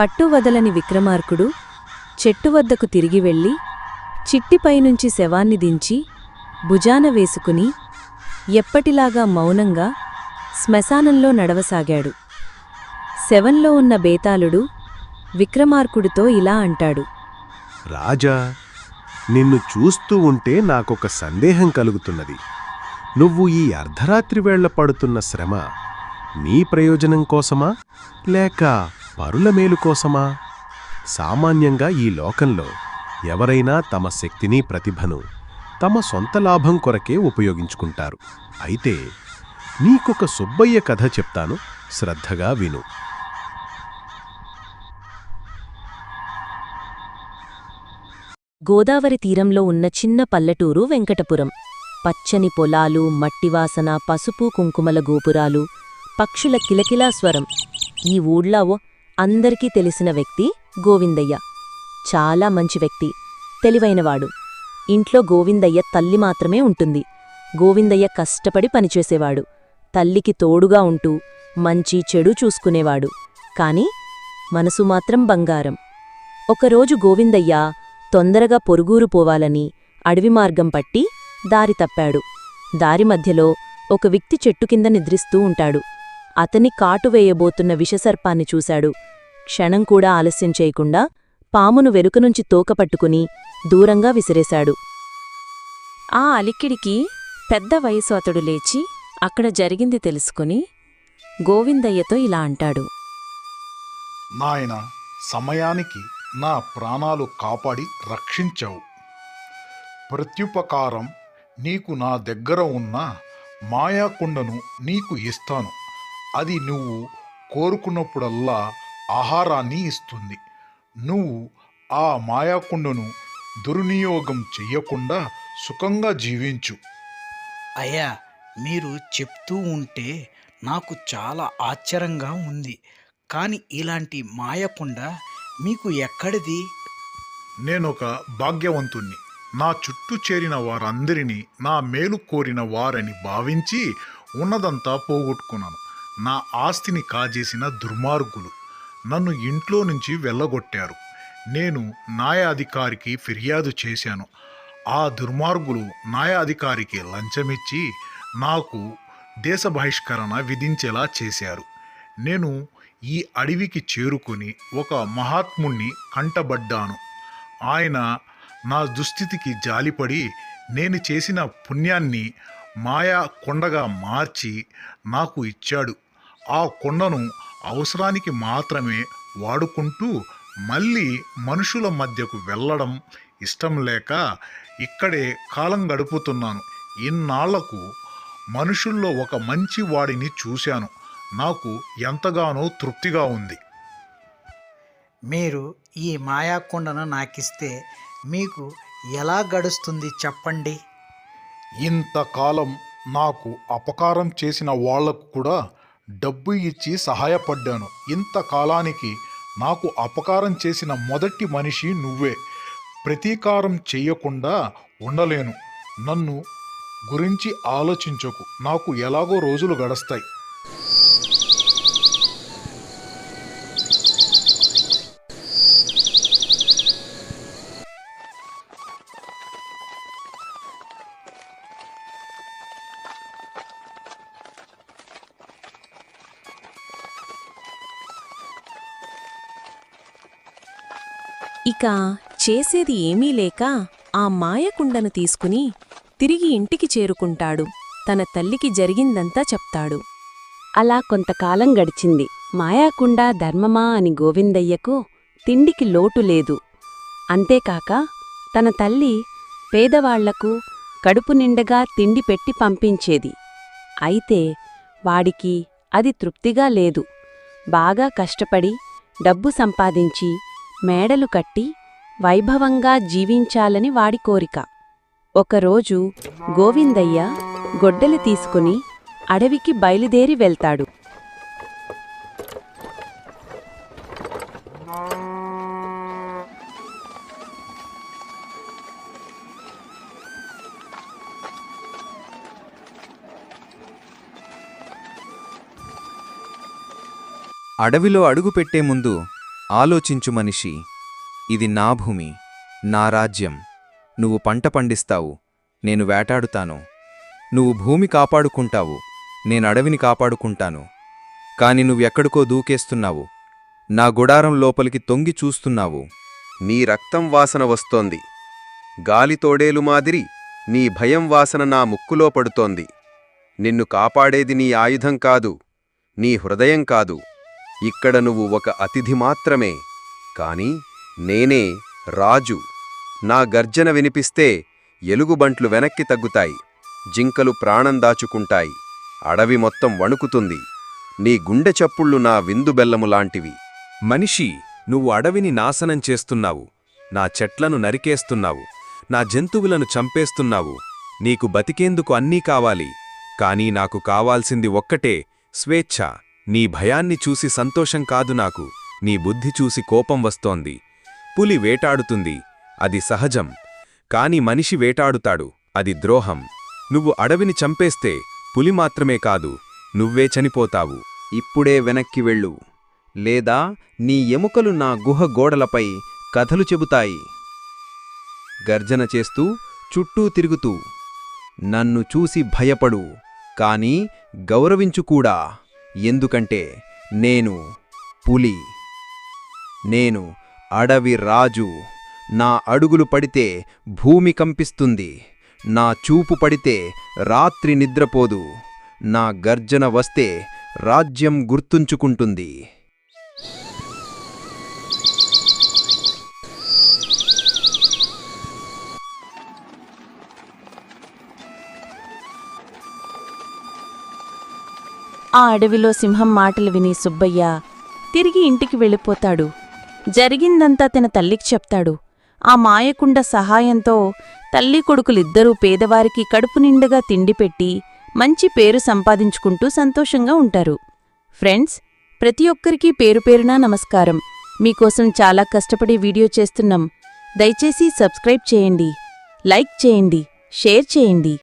పట్టువదలని విక్రమార్కుడు చెట్టు వద్దకు తిరిగి వెళ్ళి చిట్టిపైనుంచి శవాన్ని దించి భుజాన వేసుకుని ఎప్పటిలాగా మౌనంగా శ్మశానంలో నడవసాగాడు. శవంలో ఉన్న బేతాళుడు విక్రమార్కుడితో ఇలా అంటాడు. రాజా నిన్ను చూస్తూ ఉంటే నాకొక సందేహం కలుగుతున్నది. నువ్వు ఈ అర్ధరాత్రి వేళ్ళ పడుతున్న శ్రమ నీ ప్రయోజనం కోసమా? లేక పరుల మేలు కోసమా? సామాన్యంగా ఈ లోకంలో ఎవరైనా తమ శక్తిని ప్రతిభను తమ సొంత లాభం కొరకే ఉపయోగించుకుంటారు. అయితే నీకొక సుబ్బయ్య కథ చెప్తాను శ్రద్ధగా విను. గోదావరి తీరంలో ఉన్న చిన్న పల్లెటూరు వెంకటపురం. పచ్చని పొలాలు మట్టివాసన పసుపు కుంకుమల గోపురాలు పక్షుల కిలకిలా స్వరం. ఈ ఊళ్ళో అందరికీ తెలిసిన వ్యక్తి గోవిందయ్య. చాలా మంచి వ్యక్తి తెలివైనవాడు. ఇంట్లో గోవిందయ్య తల్లి మాత్రమే ఉంటుంది. గోవిందయ్య కష్టపడి పనిచేసేవాడు. తల్లికి తోడుగా ఉంటూ మంచి చెడు చూసుకునేవాడు. కాని మనసు మాత్రం బంగారం. ఒకరోజు గోవిందయ్య తొందరగా పొరుగురు పోవాలని అడవి మార్గం పట్టి దారి తప్పాడు. దారి మధ్యలో ఒక వ్యక్తి చెట్టు కింద నిద్రిస్తూ ఉంటాడు. అతని కాటు వేయబోతున్న విషసర్పాన్ని చూశాడు. క్షణం కూడా ఆలస్యం చేయకుండా పామును వెనుకనుంచి తోకపట్టుకుని దూరంగా విసిరేశాడు. ఆ అలిక్కిడికి పెద్ద వయసు అతడు లేచి అక్కడ జరిగింది తెలుసుకుని గోవిందయ్యతో ఇలా అంటాడు. నాయన సమయానికి నా ప్రాణాలు కాపాడి రక్షించావు. ప్రత్యుపకారం నీకు నా దగ్గర ఉన్న మాయాకుండను నీకు ఇస్తాను. అది నువ్వు కోరుకున్నప్పుడల్లా ఆహారాన్ని ఇస్తుంది. నువ్వు ఆ మాయాకుండను దుర్వినియోగం చెయ్యకుండా సుఖంగా జీవించు. అయ్యా మీరు చెప్తూ ఉంటే నాకు చాలా ఆశ్చర్యంగా ఉంది. కానీ ఇలాంటి మాయకుండా మీకు ఎక్కడిది? నేనొక భాగ్యవంతుణ్ణి. నా చుట్టూ చేరిన వారందరినీ నా మేలు కోరిన వారని భావించి ఉన్నదంతా పోగొట్టుకున్నాను. నా ఆస్తిని కాజేసిన దుర్మార్గులు. నన్ను ఇంట్లో నుంచి వెళ్ళగొట్టారు. నేను న్యాయాధికారికి ఫిర్యాదు చేశాను. ఆ దుర్మార్గులు న్యాయాధికారికి లంచమిచ్చి నాకు దేశ బహిష్కరణ విధించేలా చేశారు. నేను ఈ అడవికి చేరుకొని ఒక మహాత్ముణ్ణి కంటబడ్డాను. ఆయన నా దుస్థితికి జాలిపడి నేను చేసిన పుణ్యాన్ని మాయా కొండగా మార్చి నాకు ఇచ్చాడు. ఆ కొండను అవసరానికి మాత్రమే వాడుకుంటూ మళ్ళీ మనుషుల మధ్యకు వెళ్ళడం ఇష్టం లేక ఇక్కడే కాలం గడుపుతున్నాను. ఇన్నాళ్ళకు మనుషుల్లో ఒక మంచి వాడిని చూశాను. నాకు ఎంతగానో తృప్తిగా ఉంది. మీరు ఈ మాయాకొండను నాకిస్తే మీకు ఎలా గడుస్తుంది చెప్పండి? ఇంతకాలం నాకు అపకారం చేసిన వాళ్ళకు కూడా డబ్బు ఇచ్చి సహాయపడ్డాను. ఇంతకాలానికి నాకు అపకారం చేసిన మొదటి మనిషి నువ్వే. ప్రతీకారం చేయకుండా ఉండలేను. నన్ను గురించి ఆలోచించకు. నాకు ఎలాగో రోజులు గడుస్తాయి. ఇక చేసేది ఏమీ లేక ఆ మాయకుండను తీసుకుని తిరిగి ఇంటికి చేరుకుంటాడు. తన తల్లికి జరిగిందంతా చెప్తాడు. అలా కొంతకాలం గడిచింది. మాయాకుండ ధర్మమా అని గోవిందయ్యకు తిండికి లోటు లేదు. అంతేకాక తన తల్లి పేదవాళ్ళకు కడుపు నిండగా తిండి పెట్టి పంపించేది. అయితే వాడికి అది తృప్తిగా లేదు. బాగా కష్టపడి డబ్బు సంపాదించి మేడలు కట్టి వైభవంగా జీవించాలని వాడి కోరిక. ఒకరోజు గోవిందయ్య గొడ్డలి తీసుకుని అడవికి బయలుదేరి వెళ్తాడు. అడవిలో అడుగుపెట్టే ముందు ఆలోచించు మనిషి ఇది నా భూమి నా రాజ్యం. నువ్వు పంట పండిస్తావు నేను వేటాడుతాను. నువ్వు భూమి కాపాడుకుంటావు నేను అడవిని కాపాడుకుంటాను. కాని నువ్వెక్కడికో దూకేస్తున్నావు నా గుడారం లోపలికి తొంగి చూస్తున్నావు. నీ రక్తం వాసన వస్తోంది. గాలి తోడేలు మాదిరి నీ భయం వాసన నా ముక్కులో పడుతోంది. నిన్ను కాపాడేది నీ ఆయుధం కాదు నీ హృదయం కాదు. ఇక్కడ నువ్వు ఒక అతిథి మాత్రమే కాని నేనే రాజు. నా గర్జన వినిపిస్తే ఎలుగుబంట్లు వెనక్కి తగ్గుతాయి జింకలు ప్రాణం దాచుకుంటాయి అడవి మొత్తం వణుకుతుంది. నీ గుండె చప్పుళ్ళు నా విందు బెల్లము లాంటివి. మనిషి నువ్వు అడవిని నాశనం చేస్తున్నావు నా చెట్లను నరికేస్తున్నావు నా జంతువులను చంపేస్తున్నావు నీకు బతికేందుకు అన్నీ కావాలి కానీ నాకు కావాల్సింది ఒక్కటే స్వేచ్ఛ. నీ భయాన్ని చూసి సంతోషం కాదు నాకు. నీ బుద్ధి చూసి కోపం వస్తోంది. పులి వేటాడుతుంది. అది సహజం. కాని మనిషి వేటాడుతాడు. అది ద్రోహం. నువ్వు అడవిని చంపేస్తే పులి మాత్రమే కాదు నువ్వే చనిపోతావు. ఇప్పుడే వెనక్కి వెళ్ళు. లేదా నీ ఎముకలు నా గుహ గోడలపై కథలు చెబుతాయి. గర్జన చేస్తూ చుట్టూ తిరుగుతూ. నన్ను చూసి భయపడు. కాని గౌరవించుకూడా ఎందుకంటే నేను పులి. నేను అడవి రాజు. నా అడుగులు పడితే భూమి కంపిస్తుంది. నా చూపు పడితే రాత్రి నిద్రపోదు. నా గర్జన వస్తే రాజ్యం గుర్తుంచుకుంటుంది. ఆ అడవిలో సింహం మాటలు విని సుబ్బయ్య తిరిగి ఇంటికి వెళ్ళిపోతాడు. జరిగిందంతా తన తల్లికి చెప్తాడు. ఆ మాయకుండ సహాయంతో తల్లి కొడుకులిద్దరూ పేదవారికి కడుపు నిండుగా తిండి పెట్టి మంచి పేరు సంపాదించుకుంటూ సంతోషంగా ఉంటారు. ఫ్రెండ్స్ ప్రతి ఒక్కరికి పేరు పేరునా నమస్కారం. మీకోసం చాలా కష్టపడి వీడియో చేస్తున్నాం. దయచేసి సబ్స్క్రైబ్ చేయండి. లైక్ చేయండి. షేర్ చేయండి.